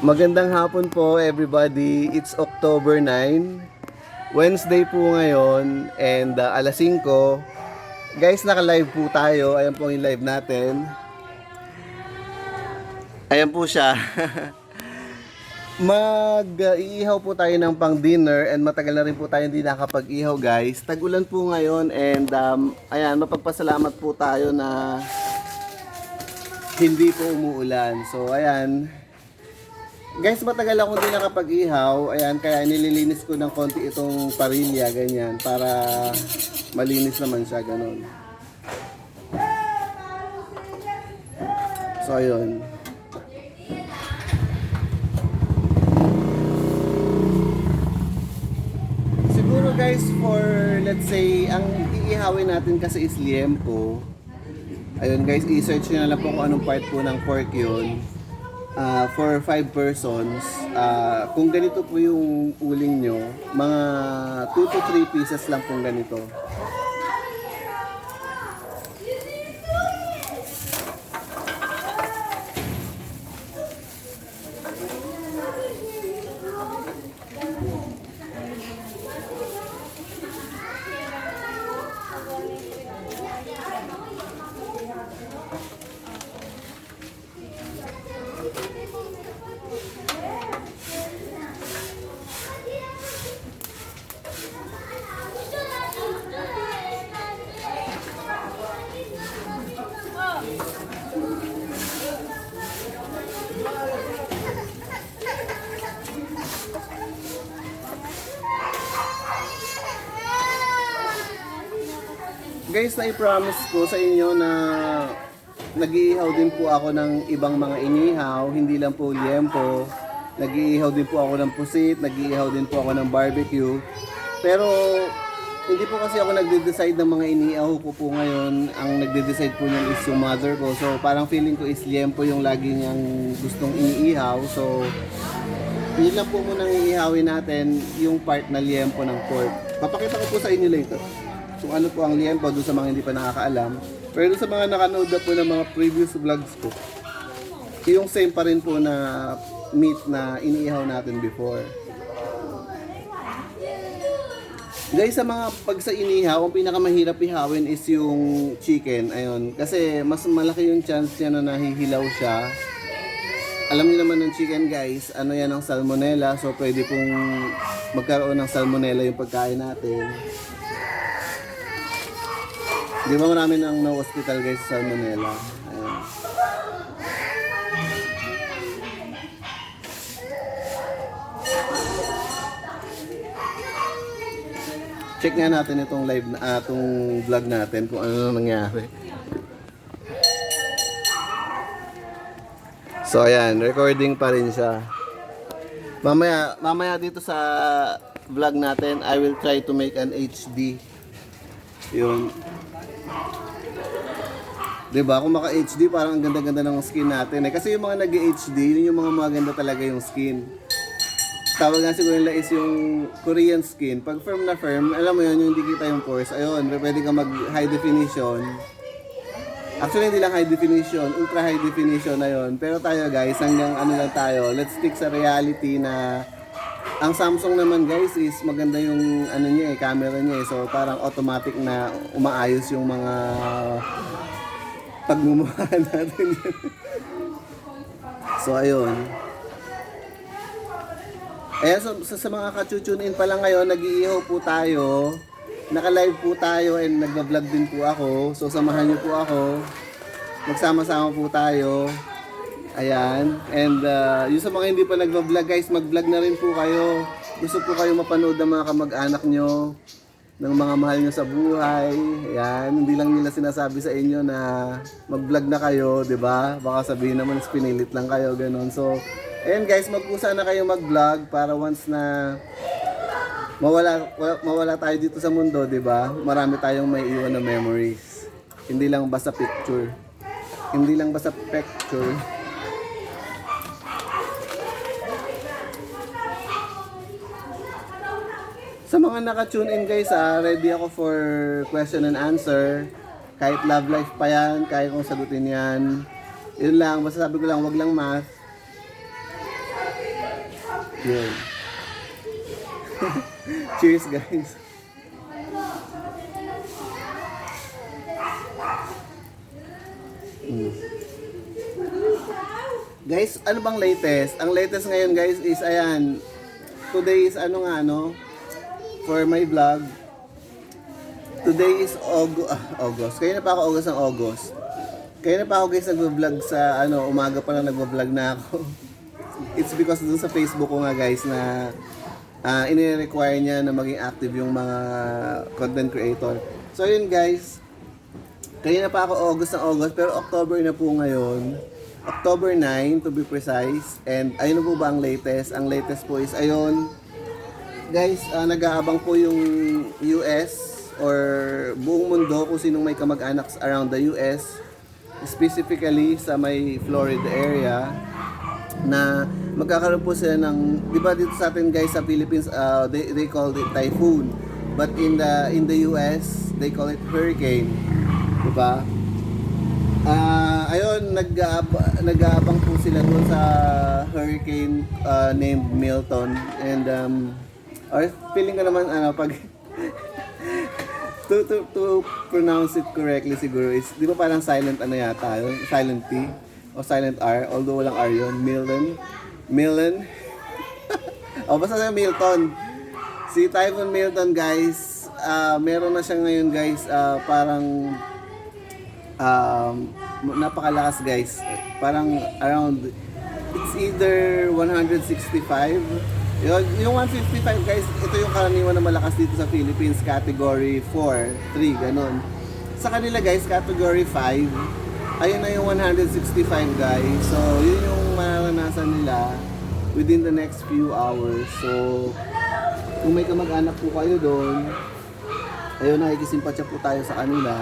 Magandang hapon po everybody. It's October 9. Wednesday po ngayon and uh, alas 5. Guys, naka-live po tayo. Ayan po yung live natin. Ayan po siya. Mag-iihaw po tayo ng pang dinner and matagal na rin po tayo hindi nakapag-ihaw guys. Tag-ulan po ngayon and um, ayan, mapagpasalamat po tayo na hindi po umuulan. So ayan, Guys, matagal ako hindi nakapag-ihaw. Ayan, kaya nililinis ko ng konti itong parilya, ganyan, para malinis naman siya, ganun. So, ayun. Siguro guys, for let's say, ang iihawin natin kasi is liempo. Ayun guys, i-search nyo na lang po kung anong part po ng pork yun uh, for 5 persons, uh, kung ganito po yung uling nyo, mga 2 to 3 pieces lang pong ganito. Guys, na-promise ko sa inyo na nag-iihaw din po ako ng ibang mga inihaw, hindi lang po liempo. Nag-iihaw din po ako ng pusit, nag-iihaw din po ako ng barbecue. Pero hindi po kasi ako nagde-decide ng mga iniihaw ko po ngayon. Ang nagde-decide po niyan is yung mother ko. So parang feeling ko is liempo yung lagi niyang gustong iniihaw. So yun lang po muna iihawin natin yung part na liempo ng pork. Papakita ko po sa inyo later kung ano po ang liempo doon sa mga hindi pa nakakaalam. Pero sa mga nakanood na po ng mga previous vlogs ko, yung same pa rin po na meat na iniihaw natin before. Guys, sa mga pag sa inihaw, ang pinakamahirap ihawin is yung chicken. Ayun. Kasi mas malaki yung chance niya na nahihilaw siya. Alam niyo naman ng chicken guys, ano yan ang salmonella. So pwede pong magkaroon ng salmonella yung pagkain natin. Di ba marami nang na-hospital guys sa salmonella? Ayun. Check nga natin itong live na ah, itong vlog natin kung ano na nangyari. So ayan, recording pa rin siya. Mamaya mamaya dito sa vlog natin, I will try to make an HD. Yun. 'Di ba? Kung maka HD, parang ang ganda-ganda ng skin natin eh. Kasi yung mga nag-HD, yun yung mga maganda talaga yung skin. Tawag nga siguro nila is yung Korean skin. Pag firm na firm, alam mo yun, yung hindi kita yung pores. Ayun, pwede ka mag high definition. Actually, hindi lang high definition, ultra high definition na yun. Pero tayo guys, hanggang ano lang tayo, let's stick sa reality na ang Samsung naman guys is maganda yung ano niya eh, camera niya eh. So parang automatic na umaayos yung mga pagmumukha natin. so ayun. Ayan, so, sa, sa mga ka-tune in pa lang ngayon, nag-iihaw po tayo. Naka-live po tayo and nagba-vlog din po ako. So samahan niyo po ako. Magsama-sama po tayo. Ayan. And uh, yung sa mga hindi pa nagba-vlog guys, mag-vlog na rin po kayo. Gusto po kayo mapanood ng mga kamag-anak nyo, ng mga mahal nyo sa buhay. Ayan. Hindi lang nila sinasabi sa inyo na mag-vlog na kayo, di ba? Baka sabihin naman, pinilit lang kayo, ganun. So, ayan guys, magpusa na kayo mag-vlog para once na mawala wa- mawala tayo dito sa mundo, 'di ba? Marami tayong may iwan na memories. Hindi lang basta picture. Hindi lang basta picture. Sa mga naka-tune in guys, ah, ready ako for question and answer. Kahit love life pa yan, kaya kong sagutin yan. Yun lang, basta sabi ko lang, wag lang math. Yun. Cheers guys. Mm. Guys, ano bang latest? Ang latest ngayon guys is ayan. Today is ano nga no? For my vlog. Today is August. August. Kaya na pa ako August ng August. Kaya na pa ako guys nagvo-vlog sa ano, umaga pa lang nagvo-vlog na ako. It's because dun sa Facebook ko nga guys na uh, ini-require niya na maging active yung mga content creator. So yun guys, kaya na pa ako August ng August pero October na po ngayon. October 9 to be precise. And ayun na po ba ang latest? Ang latest po is ayun. Guys, ah, nag-aabang po yung US or buong mundo kung sinong may kamag-anak around the US. Specifically sa may Florida area na magkakaroon po sila ng, di ba dito sa atin guys sa Philippines, ah, they, they call it typhoon. But in the in the US, they call it hurricane. Di ba? Ah, ayun, nag nag-aabang po sila doon sa hurricane ah, named Milton and um or feeling ko naman ano pag to, to, to pronounce it correctly siguro is di ba parang silent ano yata yun? silent T o silent R although walang R yun Milton Milton o basta sa Milton si Typhoon Milton guys ah, meron na siya ngayon guys ah, parang um, napakalakas guys. Parang around, it's either 165. Yun, yung 155 guys, ito yung karaniwan na malakas dito sa Philippines, category 4, 3, ganun. Sa kanila guys, category 5, ayun na yung 165 guys. So, yun yung mararanasan nila within the next few hours. So, kung may kamag-anak po kayo doon, ayun, nakikisimpatya po tayo sa kanila.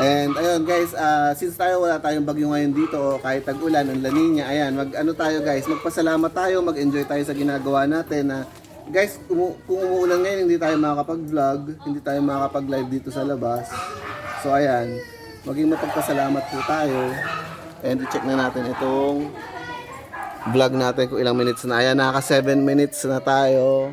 And ayun guys, ah, since tayo wala tayong bagyo ngayon dito, kahit tag-ulan, ang laninya, ayan, mag ano tayo guys, magpasalamat tayo, mag-enjoy tayo sa ginagawa natin na guys, umu- kung umuulan ngayon, hindi tayo makakapag-vlog, hindi tayo makakapag-live dito sa labas. So ayan, maging mapagpasalamat po tayo. And i-check na natin itong vlog natin kung ilang minutes na. Ayan, naka 7 minutes na tayo.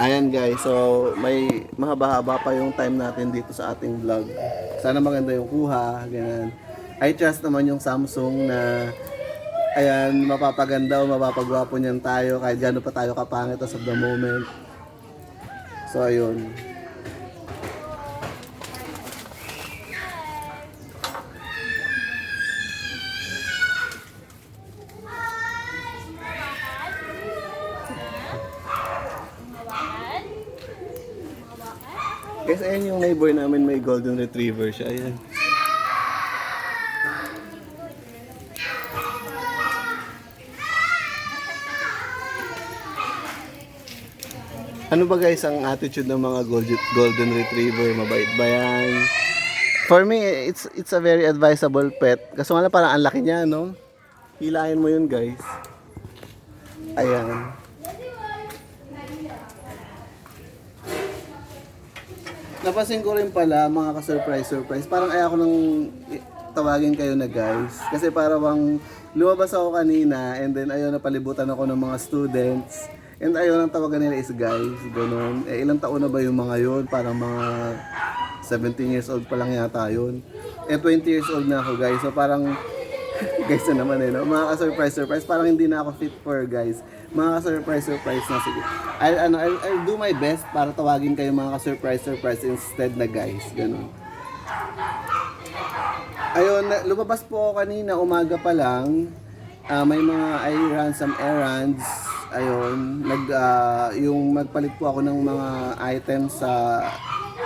Ayan guys, so may mahaba-haba pa yung time natin dito sa ating vlog. Sana maganda yung kuha, ganyan. I trust naman yung Samsung na ayan, mapapaganda o mapapagwapo niyan tayo kahit gano'n pa tayo kapangit as of the moment. So ayun. Guys, ayan yung neighbor namin may golden retriever siya. Ayan. Ano ba guys ang attitude ng mga golden, retriever? Mabait ba yan? For me, it's it's a very advisable pet. Kaso nga parang ang laki niya, no? Hilahin mo yun guys. Ayan. Napansin ko rin pala mga ka-surprise surprise. Parang ayaw ko nang tawagin kayo na guys. Kasi parang lumabas ako kanina and then ayaw na palibutan ako ng mga students. And ayaw nang tawagan nila is guys. Ganun. Eh ilang taon na ba yung mga yun? Parang mga 17 years old pa lang yata yun. Eh 20 years old na ako guys. So parang guys na naman eh, no? Mga ka-surprise surprise, parang hindi na ako fit for guys. Mga ka-surprise surprise na sige. I'll, ano, I'll, I'll do my best para tawagin kayo mga ka-surprise surprise instead na guys. Ganun. Ayun, lumabas po ako kanina, umaga pa lang. Ah, may mga I ran some errands. Ayun, nag, ah, yung magpalit po ako ng mga items sa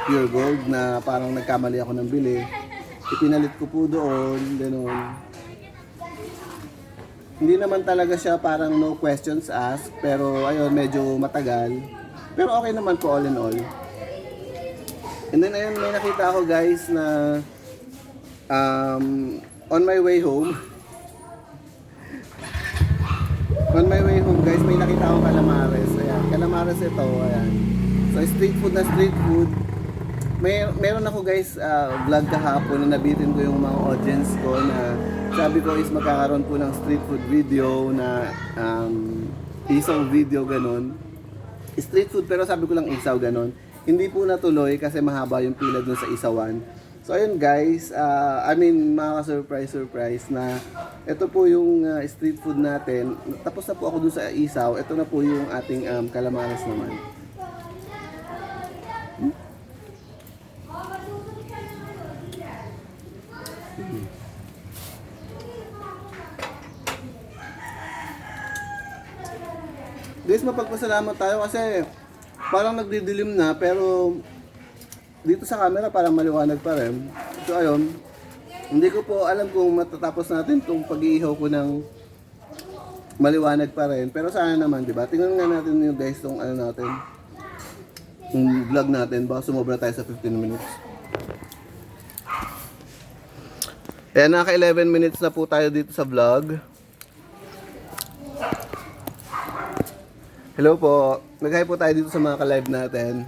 Pure Gold na parang nagkamali ako ng bili. Ipinalit ko po doon, ganun. Hindi naman talaga siya parang no questions asked, pero ayun, medyo matagal. Pero okay naman po all in all. And then ayun, may nakita ako guys na um, on my way home, on my way home guys, may nakita akong calamares. Ayan, calamares ito, ayan. So street food na street food. May meron ako guys ah, vlog kahapon na nabitin ko yung mga audience ko na sabi ko is magkakaroon po ng street food video na um, isaw video ganun. Street food pero sabi ko lang isaw ganun. Hindi po natuloy kasi mahaba yung pila dun sa isawan. So ayun guys, ah, I mean makaka-surprise surprise na ito po yung ah, street food natin. Tapos na po ako dun sa isaw. Ito na po yung ating um, calamares naman. Mapagpasalamat tayo kasi parang nagdidilim na pero dito sa camera parang maliwanag pa rin. So ayun, hindi ko po alam kung matatapos natin itong pag-iihaw ko ng maliwanag pa rin. Pero sana naman, di ba? Tingnan nga natin yung guys tong ano natin. Yung vlog natin. Baka sumobra tayo sa 15 minutes. Ayan, naka 11 minutes na po tayo dito sa vlog. Hello po. Nag-hi po tayo dito sa mga ka-live natin.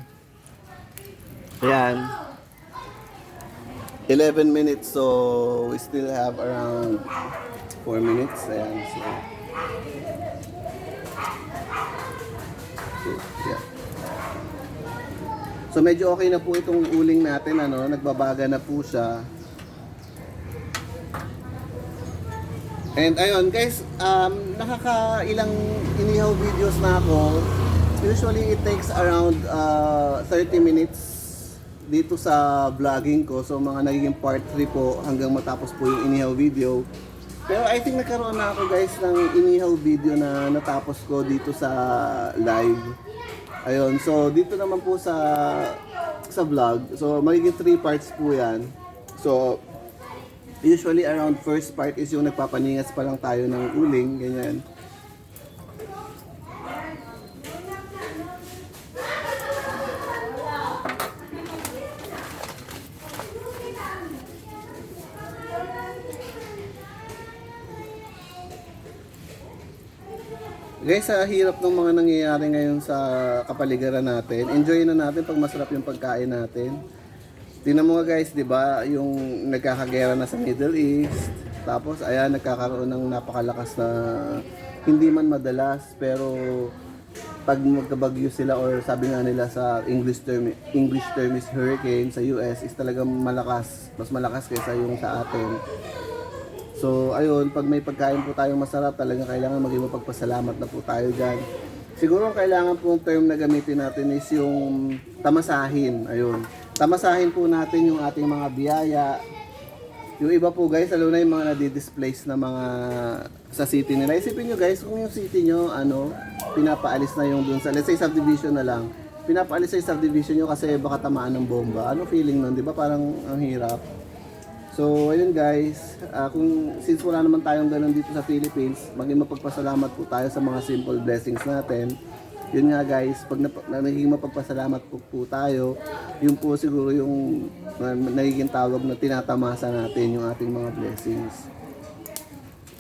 Ayan. 11 minutes, so we still have around 4 minutes. Ayan, so... so medyo okay na po itong uling natin, ano, nagbabaga na po siya. And ayun guys, um, nakakailang inihaw videos na ako. Usually it takes around uh, 30 minutes dito sa vlogging ko. So mga nagiging part 3 po hanggang matapos po yung inihaw video. Pero I think nagkaroon na ako guys ng inihaw video na natapos ko dito sa live. Ayun, so dito naman po sa sa vlog. So magiging 3 parts po 'yan. So usually around first part is yung nagpapaningas pa lang tayo ng uling, ganyan. Guys, sa hirap ng mga nangyayari ngayon sa kapaligiran natin, enjoy na natin pag masarap yung pagkain natin. Tingnan mo nga guys, 'di ba, yung nagkakagera na sa Middle East. Tapos ayan nagkakaroon ng napakalakas na hindi man madalas pero pag magkabagyo sila or sabi nga nila sa English term English term is hurricane sa US is talagang malakas, mas malakas kaysa yung sa atin. So ayun, pag may pagkain po tayong masarap, talaga kailangan maging mapagpasalamat na po tayo dyan. Siguro ang kailangan pong term na gamitin natin is yung tamasahin. Ayun. Tamasahin po natin yung ating mga biyaya. Yung iba po guys, lalo na yung mga nadi-displace na mga sa city nila. Isipin nyo guys, kung yung city nyo, ano, pinapaalis na yung dun sa, let's say subdivision na lang. Pinapaalis sa subdivision nyo kasi baka tamaan ng bomba. Ano feeling nun? Di ba parang ang hirap? So, ayun guys, ah, kung since wala naman tayong ganun dito sa Philippines, maging mapagpasalamat po tayo sa mga simple blessings natin. Yun nga guys, pag nap- na, nagiging mapagpasalamat po, po tayo, yun po siguro yung ah, nagiging tawag na tinatamasa natin yung ating mga blessings.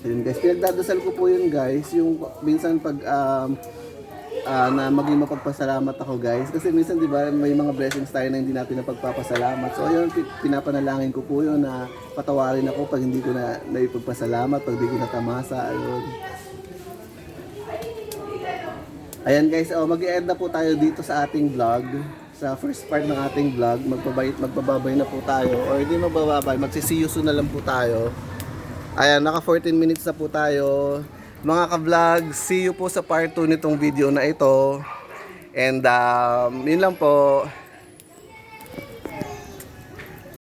Ayun guys, pinagdadasal ko po yun guys, yung minsan pag um, ah, na maging mapagpasalamat ako guys. Kasi minsan di ba may mga blessings tayo na hindi natin napagpapasalamat. So ayun, pi- pinapanalangin ko po yun na patawarin ako pag hindi ko na naipagpasalamat, pag hindi ko natamasa. Ayun. Ayan guys, oh, mag-end na po tayo dito sa ating vlog. Sa first part ng ating vlog, magpabay, magpababay na po tayo. Or hindi magbababay, magsisiyuso na lang po tayo. Ayan, naka 14 minutes na po tayo. Mga ka-vlog, see you po sa part 2 nitong video na ito. And um, yun lang po.